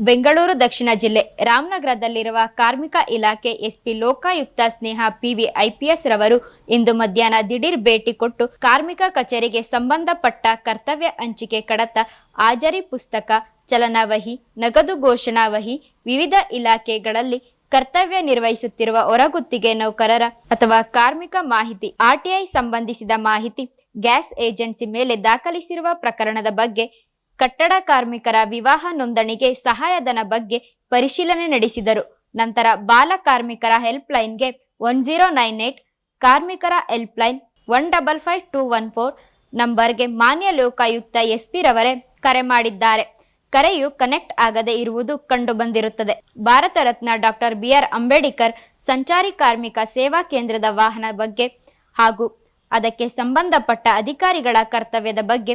ಬೆಂಗಳೂರು ದಕ್ಷಿಣ ಜಿಲ್ಲೆ ರಾಮನಗರದಲ್ಲಿರುವ ಕಾರ್ಮಿಕ ಇಲಾಖೆ SP Lokayukta Sneha P V IPS ರವರು ಇಂದು ಮಧ್ಯಾಹ್ನ ದಿಢೀರ್ ಭೇಟಿ ಕೊಟ್ಟು ಕಾರ್ಮಿಕ ಕಚೇರಿಗೆ ಸಂಬಂಧಪಟ್ಟ ಕರ್ತವ್ಯ ಹಂಚಿಕೆ ಕಡತ ಹಾಜರಿ ಪುಸ್ತಕ, ಚಲನವಹಿ, ನಗದು ಘೋಷಣಾ ವಹಿ ವಿವಿಧ ಇಲಾಖೆಗಳಲ್ಲಿ ಕರ್ತವ್ಯ ನಿರ್ವಹಿಸುತ್ತಿರುವ ಹೊರಗುತ್ತಿಗೆ ನೌಕರರ ಅಥವಾ ಕಾರ್ಮಿಕ ಮಾಹಿತಿ ಆರ್ಟಿಐ ಸಂಬಂಧಿಸಿದ ಮಾಹಿತಿ, ಗ್ಯಾಸ್ ಏಜೆನ್ಸಿ ಮೇಲೆ ದಾಖಲಿಸಿರುವ ಪ್ರಕರಣದ ಬಗ್ಗೆ ಕಟ್ಟಡ ಕಾರ್ಮಿಕರ ವಿವಾಹ ನೋಂದಣಿಗೆ ಸಹಾಯಧನ ಬಗ್ಗೆ ಪರಿಶೀಲನೆ ನಡೆಸಿದರು. ನಂತರ ಬಾಲ ಕಾರ್ಮಿಕರ ಹೆಲ್ಪ್ ಲೈನ್ಗೆ ಒನ್ ಜೀರೋ ನೈನ್ ಏಟ್, ಕಾರ್ಮಿಕರ help line one double five two one four ನಂಬರ್ಗೆ ಮಾನ್ಯ ಲೋಕಾಯುಕ್ತ ಎಸ್ಪಿ ರವರೇ ಕರೆ ಮಾಡಿದ್ದಾರೆ. ಕರೆಯು ಕನೆಕ್ಟ್ ಆಗದೆ ಇರುವುದು ಕಂಡುಬಂದಿರುತ್ತದೆ. Bharat Ratna doctor B R Ambedkar ಸಂಚಾರಿ ಕಾರ್ಮಿಕ ಸೇವಾ ಕೇಂದ್ರದ ವಾಹನ ಬಗ್ಗೆ ಹಾಗೂ ಅದಕ್ಕೆ ಸಂಬಂಧಪಟ್ಟ ಅಧಿಕಾರಿಗಳ ಕರ್ತವ್ಯದ ಬಗ್ಗೆ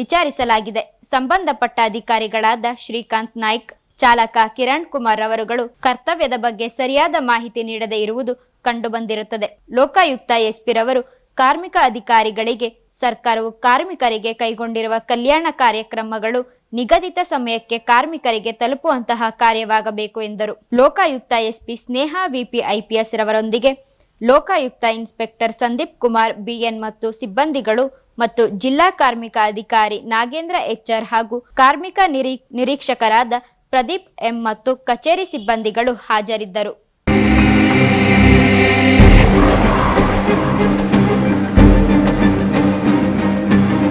ವಿಚಾರಿಸಲಾಗಿದೆ. ಸಂಬಂಧಪಟ್ಟ ಅಧಿಕಾರಿಗಳಾದ ಶ್ರೀಕಾಂತ್ ನಾಯ್ಕ್, ಚಾಲಕ ಕಿರಣ್ ಕುಮಾರ್ ಅವರುಗಳು ಕರ್ತವ್ಯದ ಬಗ್ಗೆ ಸರಿಯಾದ ಮಾಹಿತಿ ನೀಡದೇ ಇರುವುದು ಕಂಡುಬಂದಿರುತ್ತದೆ. ಲೋಕಾಯುಕ್ತ ಎಸ್ಪಿ ರವರು ಕಾರ್ಮಿಕ ಅಧಿಕಾರಿಗಳಿಗೆ, ಸರ್ಕಾರವು ಕಾರ್ಮಿಕರಿಗೆ ಕೈಗೊಂಡಿರುವ ಕಲ್ಯಾಣ ಕಾರ್ಯಕ್ರಮಗಳು ನಿಗದಿತ ಸಮಯಕ್ಕೆ ಕಾರ್ಮಿಕರಿಗೆ ತಲುಪುವಂತಹ ಕಾರ್ಯವಾಗಬೇಕು ಎಂದರು. Lokayukta SP Sneha V P IPS ರವರೊಂದಿಗೆ Lokayukta inspector Sandeep Kumar, B N ಮತ್ತು ಸಿಬ್ಬಂದಿಗಳು ಮತ್ತು ಜಿಲ್ಲಾ ಕಾರ್ಮಿಕ ಅಧಿಕಾರಿ ನಾಗೇಂದ್ರ ಎಚ್ಆರ್ ಹಾಗೂ ಕಾರ್ಮಿಕ ನಿರೀ, ನಿರೀಕ್ಷಕರಾದ ಪ್ರದೀಪ್ ಎಂ ಮತ್ತು ಕಚೇರಿ ಸಿಬ್ಬಂದಿಗಳು ಹಾಜರಿದ್ದರು.